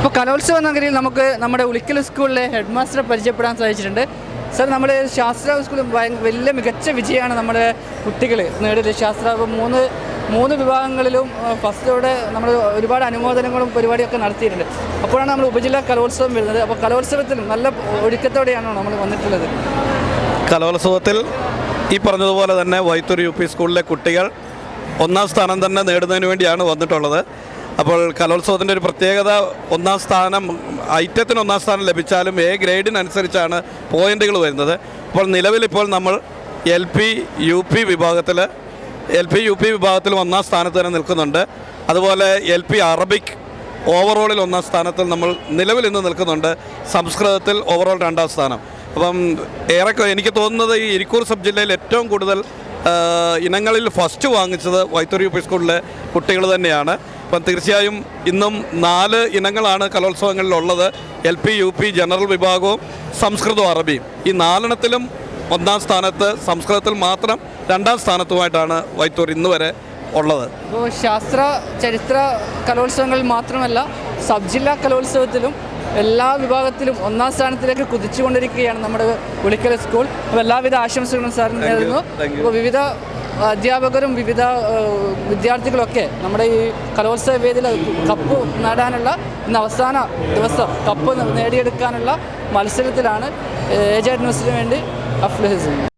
ഇപ്പോൾ കലോത്സവ നഗരിയിൽ നമുക്ക് നമ്മുടെ ഉളിക്കൽ സ്കൂളിലെ ഹെഡ് മാസ്റ്ററെ പരിചയപ്പെടാൻ സാധിച്ചിട്ടുണ്ട്. സർ നമ്മുടെ ശാസ്ത്ര സ്കൂളിൽ വലിയ മികച്ച വിജയമാണ് നമ്മുടെ കുട്ടികൾ നേടിയത്. ശാസ്ത്ര മൂന്ന് മൂന്ന് വിഭാഗങ്ങളിലും ഫസ്റ്റോടെ നമ്മൾ ഒരുപാട് അനുമോദനങ്ങളും പരിപാടിയൊക്കെ നടത്തിയിട്ടുണ്ട്. അപ്പോഴാണ് നമ്മൾ ഉപജില്ലാ കലോത്സവം വരുന്നത്. അപ്പോൾ കലോത്സവത്തിലും നല്ല ഒഴുക്കത്തോടെയാണോ നമ്മൾ വന്നിട്ടുള്ളത്? കലോത്സവത്തിൽ ഈ പറഞ്ഞതുപോലെ തന്നെ വൈത്തൂർ യു പി സ്കൂളിലെ കുട്ടികൾ ഒന്നാം സ്ഥാനം തന്നെ നേടുന്നതിന് വേണ്ടിയാണ് വന്നിട്ടുള്ളത്. അപ്പോൾ കലോത്സവത്തിന്റെ ഒരു പ്രത്യേകത ഒന്നാം സ്ഥാനം ഐറ്റത്തിന് ഒന്നാം സ്ഥാനം ലഭിച്ചാലും എ ഗ്രേഡിനനുസരിച്ചാണ് പോയിന്റുകൾ വരുന്നത്. അപ്പോൾ നിലവിലിപ്പോൾ നമ്മൾ എൽ പി യു പി വിഭാഗത്തിൽ എൽ പി യു പി വിഭാഗത്തിൽ ഒന്നാം സ്ഥാനത്ത് തന്നെ നിൽക്കുന്നുണ്ട്. അതുപോലെ എൽ പി അറബിക് ഓവറോളിൽ ഒന്നാം സ്ഥാനത്തിൽ നമ്മൾ നിലവിൽ ഇന്ന് നിൽക്കുന്നുണ്ട്. സംസ്കൃതത്തിൽ ഓവറോൾ രണ്ടാം സ്ഥാനം. അപ്പം ഏറെ എനിക്ക് തോന്നുന്നത് ഈ ഇരിക്കൂർ സബ് ജില്ലയിൽ ഏറ്റവും കൂടുതൽ ഇനങ്ങളിൽ ഫസ്റ്റ് വാങ്ങിച്ചത് വൈത്തൂർ യു പി സ്കൂളിലെ കുട്ടികൾ തന്നെയാണ്. അപ്പം തീർച്ചയായും ഇന്നും നാല് ഇനങ്ങളാണ് കലോത്സവങ്ങളിലുള്ളത്. L P U P general വിഭാഗവും സംസ്കൃതവും അറബിയും. ഈ നാലെണ്ണത്തിലും ഒന്നാം സ്ഥാനത്ത് സംസ്കൃതത്തിൽ മാത്രം രണ്ടാം സ്ഥാനത്തുമായിട്ടാണ് വൈത്തൂർ ഇന്ന് വരെ ഉള്ളത്. ഇപ്പോൾ ശാസ്ത്ര ചരിത്ര കലോത്സവങ്ങളിൽ മാത്രമല്ല സബ് ജില്ലാ കലോത്സവത്തിലും എല്ലാ വിഭാഗത്തിലും ഒന്നാം സ്ഥാനത്തിലേക്ക് കുതിച്ചുകൊണ്ടിരിക്കുകയാണ് നമ്മുടെ ഉളിക്കൽ സ്കൂൾ. അപ്പോൾ എല്ലാവിധ ആശംസകളും സാറിന് നേരുന്നു. അപ്പോൾ വിവിധ അധ്യാപകരും വിവിധ വിദ്യാർത്ഥികളൊക്കെ നമ്മുടെ ഈ കലോത്സവ വേദിയിൽ കപ്പ് നേടാനുള്ള ഇന്ന് അവസാന ദിവസം കപ്പ് നേടിയെടുക്കാനുള്ള മത്സരത്തിലാണ് ഏജ് ന്യൂസിന് വേണ്ടി അഫ്ലഹസിംഗ്